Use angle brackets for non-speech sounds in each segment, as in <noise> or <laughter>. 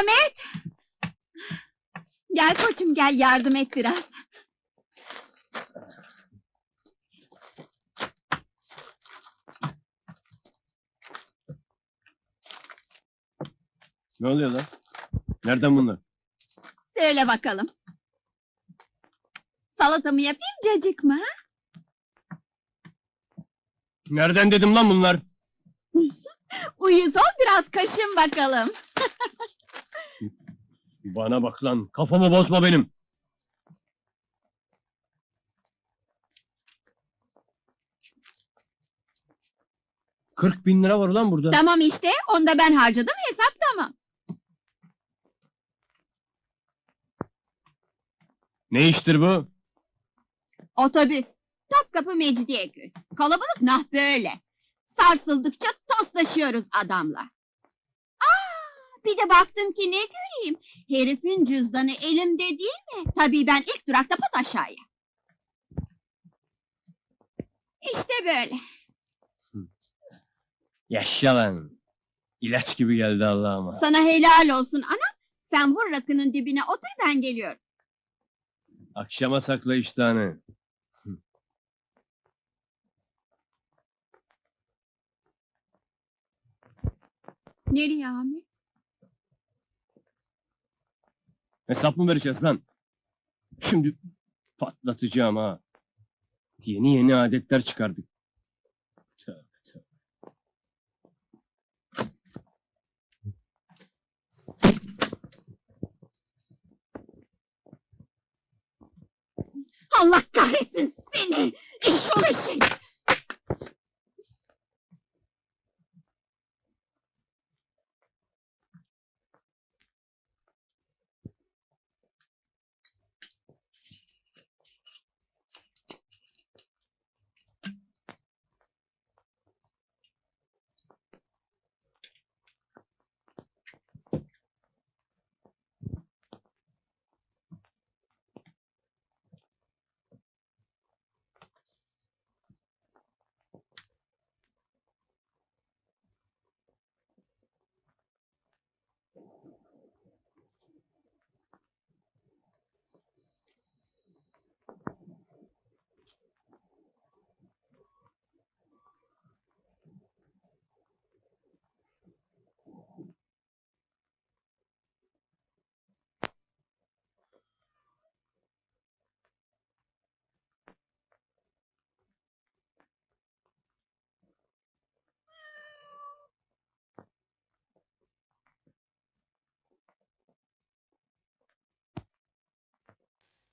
Ahmet! Gel koçum gel yardım et biraz. Ne oluyor lan? Nereden bunlar? Söyle bakalım. Salatamı yapayım cacık mı? ha? Nereden dedim lan bunlar? Uyuz ol biraz kaşın bakalım. <laughs> Bana bak lan, kafamı bozma benim. Kırk bin lira var ulan burada. Tamam işte onu da ben harcadım hesap tamam. Ne iştir bu? Otobüs. Topkapı Mecidiyeköy. Kalabalık nah böyle. Sarsıldıkça toslaşıyoruz adamla. Aa, bir de baktım ki ne göreyim. Herifin cüzdanı elimde değil mi? Tabii ben ilk durakta pat aşağıya. İşte böyle. Yaşa lan. İlaç gibi geldi Allah'ıma. Sana helal olsun anam. Sen vur rakının dibine otur ben geliyorum. Akşama sakla iştahını. Nereye Ahmet? Hesap mı vereceğiz lan? Şimdi patlatacağım ha. Yeni yeni adetler çıkardık. Tövbe tövbe. Allah kahretsin seni! Eşşoğlu eşek!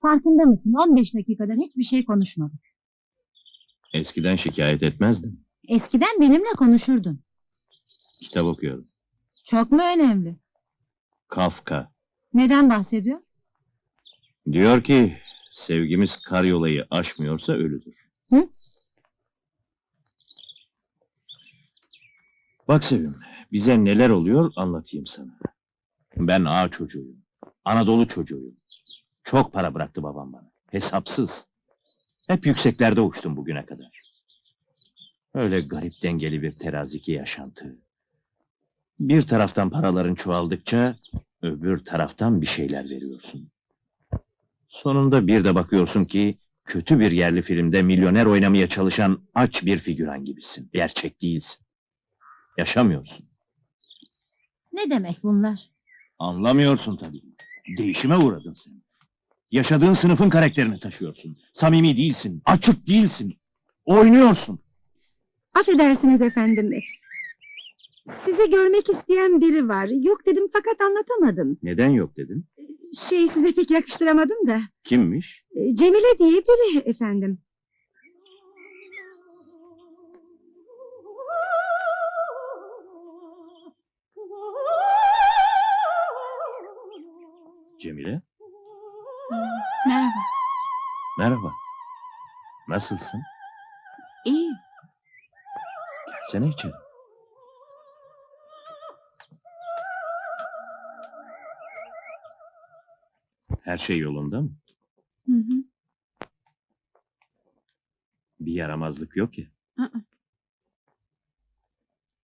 Farkında mısın? 15 dakikadır hiçbir şey konuşmadık. Eskiden şikayet etmezdim. Eskiden benimle konuşurdun. Kitap okuyorum. Çok mu önemli? Kafka. Neden bahsediyor? Diyor ki sevgimiz karyolayı aşmıyorsa ölüdür. Hı? Bak Sevim, bize neler oluyor anlatayım sana. Ben ağa çocuğuyum. Anadolu çocuğuyum. Çok para bıraktı babam bana. Hesapsız. Hep yükseklerde uçtum bugüne kadar. Öyle garip dengeli bir teraziki yaşantı. Bir taraftan paraların çoğaldıkça öbür taraftan bir şeyler veriyorsun. Sonunda bir de bakıyorsun ki kötü bir yerli filmde milyoner oynamaya çalışan aç bir figüran gibisin. Gerçek değilsin. Yaşamıyorsun. Ne demek bunlar? Anlamıyorsun tabii. Değişime uğradın sen. Yaşadığın sınıfın karakterini taşıyorsun. Samimi değilsin, açık değilsin. Oynuyorsun. Affedersiniz efendim. Sizi görmek isteyen biri var. Yok dedim fakat anlatamadım. Neden yok dedin? Şey size pek yakıştıramadım da. Kimmiş? E, Cemile diye biri efendim. Cemile. Merhaba. Merhaba. Nasılsın? İyi. Gelsene içeri. Her şey yolunda mı? Hı hı. Bir yaramazlık yok ya. Aa.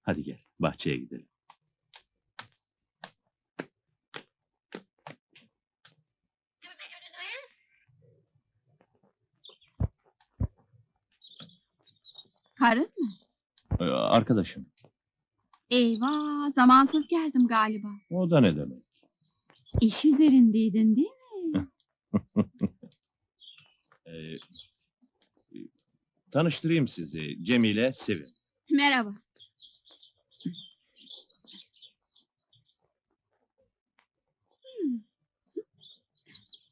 Hadi gel, bahçeye gidelim. Karın mı? Ee, arkadaşım. Eyvah, zamansız geldim galiba. O da ne demek? İş üzerindeydin değil mi? <laughs> Ee, tanıştırayım sizi. Cemile Sevim. Merhaba. Hmm.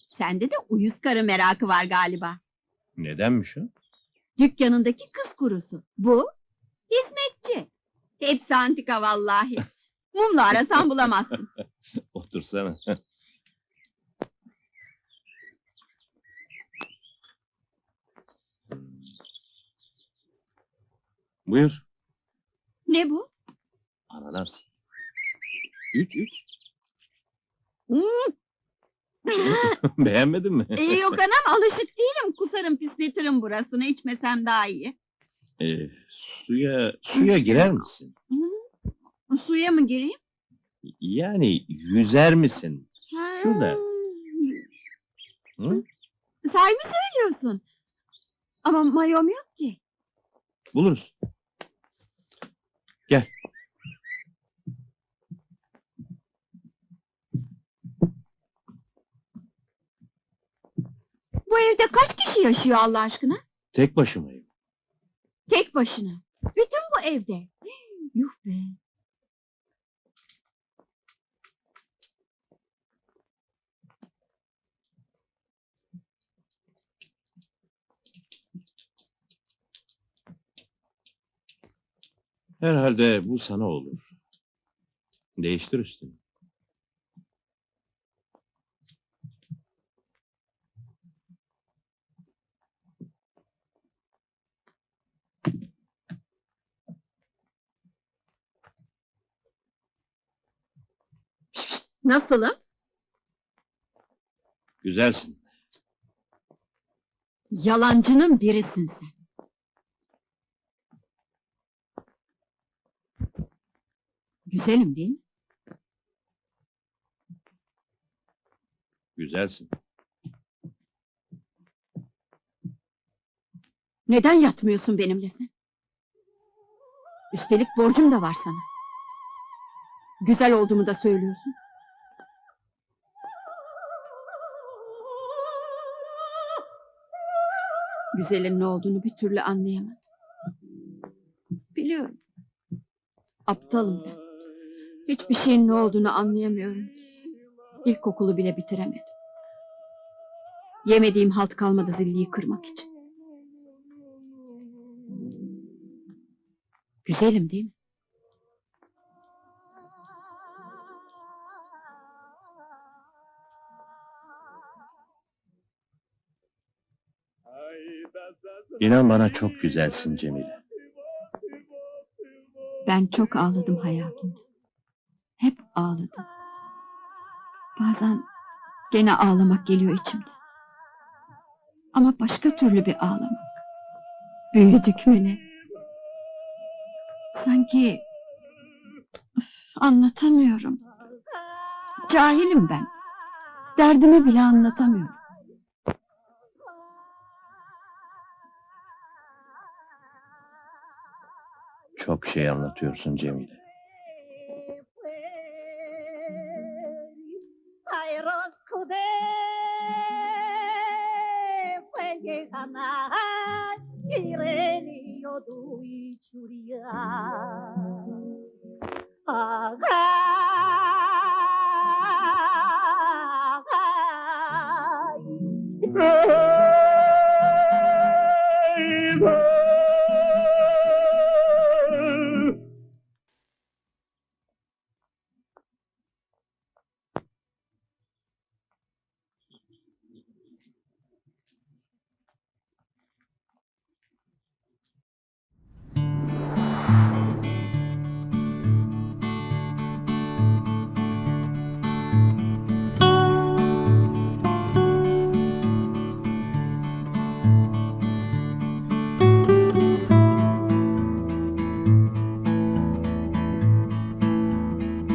Sende de uyuz karı merakı var galiba. Nedenmiş o? Dükkanındaki kız kurusu. Bu hizmetçi. Hepsi antika vallahi. Mumla arasan bulamazsın. <laughs> Otursana. Buyur. Ne bu? Ananas. Üç üç. Hmm, <laughs> Beğenmedin mi? ee, yok anam alışık değilim. Kusarım pisletirim burasını. içmesem daha iyi. Ee, suya suya girer misin? Suya mı gireyim? Yani yüzer misin? Ha. Şurada. Hı? Sahi mi söylüyorsun? Ama mayom yok ki. Buluruz. Gel. Bu evde kaç kişi yaşıyor Allah aşkına? Tek başımayım. Tek başına. Bütün bu evde. <gasps> Yuh be. Herhalde bu sana olur. Değiştir üstünü. Nasılım? Güzelsin. Yalancının birisin sen. Güzelim değil mi? Güzelsin. Neden yatmıyorsun benimle sen? Üstelik borcum da var sana. Güzel olduğumu da söylüyorsun. Güzelin ne olduğunu bir türlü anlayamadım. Biliyorum. Aptalım ben. Hiçbir şeyin ne olduğunu anlayamıyorum ki. İlkokulu bile bitiremedim. Yemediğim halt kalmadı zilliyi kırmak için. Güzelim değil mi? İnan bana çok güzelsin Cemile. Ben çok ağladım hayatımda. Hep ağladım. Bazen gene ağlamak geliyor içimde. Ama başka türlü bir ağlamak. Büyüdük mü ne? Sanki... Üf, anlatamıyorum. Cahilim ben. Derdimi bile anlatamıyorum. Çok şey anlatıyorsun Cemile. Hey,